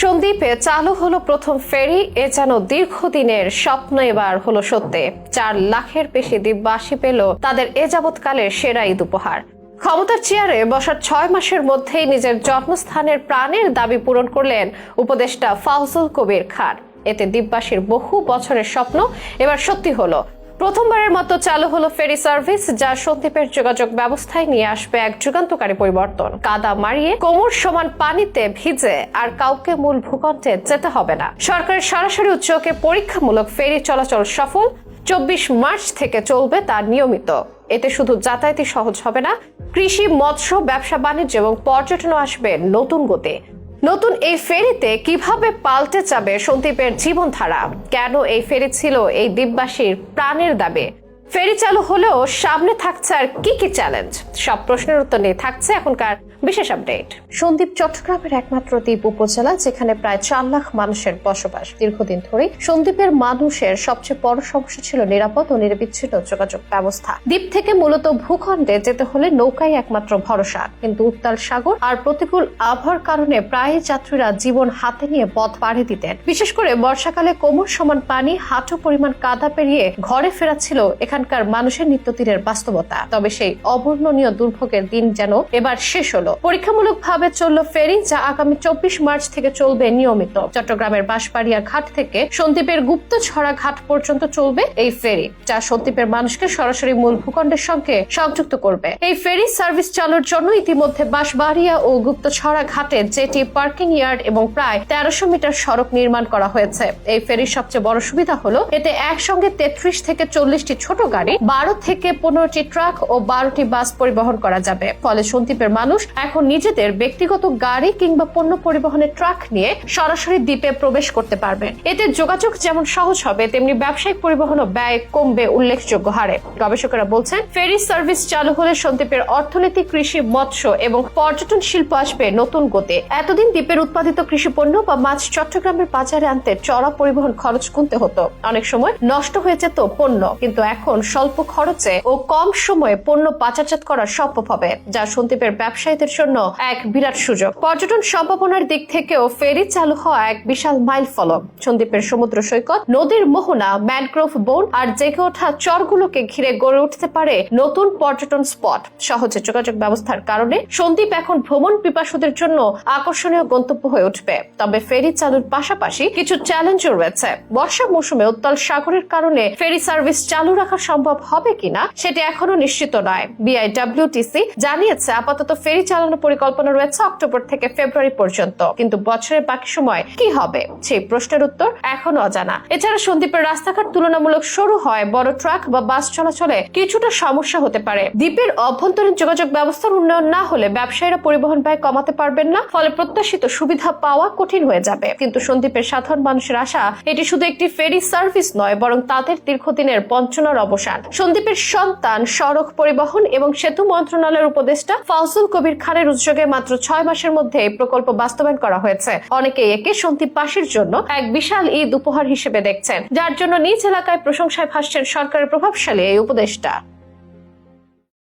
সন্দ্বীপে চালু হলো প্রথম ফেরি, এ যেন দীর্ঘদিনের স্বপ্ন এবার হলো সত্যি। চার লাখের বেশি দ্বীপবাসী পেল তাদের এ যাবৎকালের সেরা ঈদ উপহার। ক্ষমতার চেয়ারে বসার ছয় মাসের মধ্যেই নিজের জন্মস্থানের প্রাণের দাবি পূরণ করলেন উপদেষ্টা ফাউজুল কবির খান। এতে দ্বীপবাসীর বহু বছরের স্বপ্ন এবার সত্যি হলো। প্রথমবারের মতো চালু হলো ফেরি সার্ভিস, যা সন্দ্বীপের যোগাযোগ ব্যবস্থায় নিয়ে আসবে এক যুগান্তকারী পরিবর্তন। কাদা মারিয়ে কোমর সমান পানিতে ভিজে আর কাউকে মূল ভূখণ্ডে যেতে হবে না। সরকারের সরাসরি উচ্চকে পরীক্ষামূলক ফেরি চলাচল সফল। চব্বিশ মার্চ থেকে চলবে তা নিয়মিত। এতে শুধু যাতায়াতই সহজ হবে না, কৃষি, মৎস্য, ব্যবসা, বাণিজ্য এবং পর্যটনও আসবে নতুন গতি নতুন এই ফেরিতে কীভাবে পাল্টে যাবে সন্দীপের জীবনধারা? কেন এই ফেরি ছিল এই দ্বীপবাসীর প্রাণের দাবি? ফেরি চালু হলেও সামনে থাকছে আর কি কি চ্যালেঞ্জ সব প্রশ্নের উত্তর নিয়ে থাকছে এখনকার বিশেষ আপডেট সন্দ্বীপ চট্টগ্রামের একমাত্র দ্বীপ উপজেলা, যেখানে প্রায় চার লাখ মানুষের বসবাস। দীর্ঘদিন ধরেই সন্দ্বীপের মানুষের সবচেয়ে বড় সমস্যা ছিল নিরাপদ ও নিরবিচ্ছিন্ন যোগাযোগ ব্যবস্থা। দ্বীপ থেকে মূলত ভূখণ্ডে যেতে হলে নৌকাই একমাত্র ভরসা। কিন্তু উত্তাল সাগর আর প্রতিকূল আবহাওয়ার কারণে প্রায় যাত্রীরা জীবন হাতে নিয়ে পথ পাড়ি দিতেন। বিশেষ করে বর্ষাকালে কোমর সমান পানি, হাঁটু পরিমাণ কাদা পেরিয়ে ঘরে ফেরা ছিল এখানকার মানুষের নিত্যদিনের বাস্তবতা। তবে সেই অবর্ণনীয় দুর্ভোগের দিন যেন এবার শেষ হলো। পরীক্ষামূলক ভাবে চলল ফেরি, যা আগামী চব্বিশ মার্চ থেকে চলবে নিয়মিত। চট্টগ্রামের বাঁশবাড়িয়া ঘাট থেকে সন্দ্বীপের গুপ্তছড়া ঘাট পর্যন্ত চলবে এই ফেরি, যা সন্দ্বীপের মানুষকে সরাসরি মূল ভূখণ্ডের সঙ্গে সংযুক্ত করবে। এই ফেরি সার্ভিস চালুর জন্য ইতিমধ্যে বাঁশবাড়িয়া ও গুপ্তছড়া ঘাটে জেটি পার্কিং ইয়ার্ড এবং প্রায় তেরোশো মিটার সড়ক নির্মাণ করা হয়েছে। এই ফেরির সবচেয়ে বড় সুবিধা হলো, এতে একসঙ্গে তেত্রিশ থেকে চল্লিশটি ছোট গাড়ি, বারো থেকে পনেরোটি ট্রাক ও বারোটি বাস পরিবহন করা যাবে। ফলে সন্দ্বীপের মানুষ এখন নিজেদের ব্যক্তিগত গাড়ি কিংবা পণ্য পরিবহনের ট্রাক নিয়ে সরাসরি দ্বীপে প্রবেশ করতে পারবে। এতে যোগাযোগ যেমন সহজ হবে, তেমনি ব্যবসায়িক পরিবহন ও ব্যয় কমবে উল্লেখযোগ্য হারে। গবেষকেরা বলছেন, ফেরি সার্ভিস চালু হলে সন্দ্বীপের অর্থনীতি, কৃষি, মৎস্য এবং পর্যটন শিল্প আসবে নতুন গতি এতদিন দ্বীপের উৎপাদিত কৃষি পণ্য বা মাছ চট্টগ্রামের বাজারে আনতে চড়া পরিবহন খরচ গুনতে হতো। অনেক সময় নষ্ট হয়ে যেত পণ্য, কিন্তু এখন স্বল্প খরচে ও কম সময়ে পণ্য বাজারজাত করা সম্ভব হবে, যা সন্দ্বীপের ব্যবসায়ীদের জন্য এক বিরাট সুযোগ। পর্যটন সম্ভাবনার দিক থেকেও ফেরি চালু হওয়া এক বিশাল মাইল ফলক। সন্দ্বীপের সমুদ্র সৈকত, নদীর মোহনা, ম্যানগ্রোভ বন আর জেগে ওঠা চরগুলোকে ঘিরে গড়ে উঠতে পারে নতুন পর্যটন স্পট। সহজে যোগাযোগ ব্যবস্থার কারণে সন্দ্বীপ এখন ভ্রমণ পিপাসুদের জন্য আকর্ষণীয় গন্তব্য হয়ে উঠবে। তবে ফেরি চালুর পাশাপাশি কিছু চ্যালেঞ্জও রয়েছে। বর্ষা মৌসুমে উত্তাল সাগরের কারণে ফেরি সার্ভিস চালু রাখা সম্ভব হবে কিনা সেটি এখনও নিশ্চিত নয়। বিআইডব্লিউটিসি জানিয়েছে, আপাতত ফেরি চালানোর পরিকল্পনা রয়েছে অক্টোবর থেকে ফেব্রুয়ারি পর্যন্ত। কিন্তু বছরের বাকি সময় কি হবে? সেই প্রশ্নের উত্তর এখনও অজানা। এছাড়া সন্দ্বীপের রাস্তাঘাট তুলনামূলক সরু হয়, বড় ট্রাক বা বাস চলাচলে কিছুটা সমস্যা হতে পারে। দ্বীপের অভ্যন্তরীণ যোগাযোগ ব্যবস্থার উন্নয়ন না হলে ব্যবসায়ীরা পরিবহন ব্যয় কমাতে পারবেন না, ফলে প্রত্যাশিত সুবিধা পাওয়া কঠিন হয়ে যাবে। কিন্তু সন্দ্বীপের সাধারণ মানুষের আশা, এটি শুধু একটি ফেরি সার্ভিস নয়, বরং তাদের দীর্ঘদিনের বঞ্চনার অবসান। সন্দীপের সন্তান সড়ক পরিবহন এবং সেতু মন্ত্রণালয়ের উপদেষ্টা ফাউজুল কবির খানের উদ্যোগে মাত্র ছয় মাসের মধ্যে এই প্রকল্প বাস্তবায়ন করা হয়েছে। অনেকে একে সন্দীপ পাশের জন্য এক বিশাল ঈদ উপহার হিসেবে দেখছেন। যার জন্য নিজ এলাকায় প্রশংসায় ভাসছেন সরকারের প্রভাবশালী এই উপদেষ্টা।